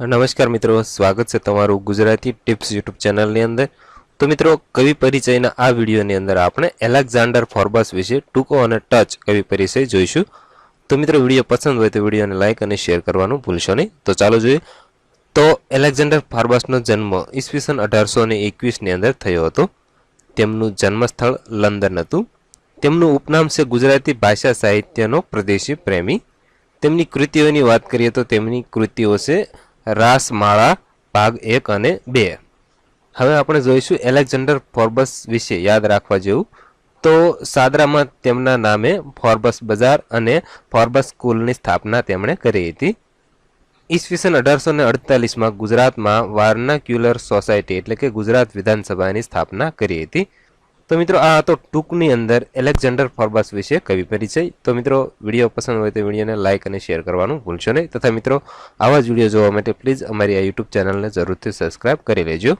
નમસ્કાર મિત્રો, સ્વાગત છે તમારું ગુજરાતી ટિપ્સ યુટ્યુબ ચેનલની અંદર. તો મિત્રો, કવિ પરિચયના આ વિડીયોની અંદર આપણે એલેક્ઝાન્ડર ફોર્બસ વિશે ટૂંકો અને ટચ કવિ પરિચય જોઈશું. તો મિત્રો, વીડિયો પસંદ હોય તો વિડીયોને લાઇક અને શેર કરવાનું ભૂલશો નહીં. તો ચાલો જોઈએ. તો એલેક્ઝાન્ડર ફોર્બસનો જન્મ ઈસવીસન અઢારસો ને એકવીસની અંદર થયો હતો. તેમનું જન્મસ્થળ લંડન હતું. તેમનું ઉપનામ છે ગુજરાતી ભાષા સાહિત્યનો પ્રદેશી પ્રેમી. તેમની કૃતિઓની વાત કરીએ તો તેમની કૃતિઓ છે રાસમાળા ભાગ એક અને બે. હવે આપણે જોઈશું એલેક્ઝાન્ડર ફોર્બસ વિશે યાદ રાખવા જેવું. તો સાદરામાં તેમના નામે ફોર્બસ બજાર અને ફોર્બસ સ્કૂલની સ્થાપના તેમણે કરી હતી. ઈસવીસન અઢારસો ને અડતાલીસમાં ગુજરાતમાં વાર્નાક્યુલર સોસાયટી એટલે કે ગુજરાત વિધાનસભાની સ્થાપના કરી હતી. તો મિત્રો, આ હતો ટૂંકની અંદર એલેક્ઝાન્ડર ફોર્બસ વિશે કવિ પરિચય. તો મિત્રો, વીડિયો પસંદ હોય તો વિડીયોને લાઇક અને શેર કરવાનું ભૂલશો નહીં. તથા મિત્રો, આવા જ વીડિયો જોવા માટે પ્લીઝ અમારી આ યુટ્યુબ ચેનલને જરૂરથી સબસ્ક્રાઇબ કરી લેજો.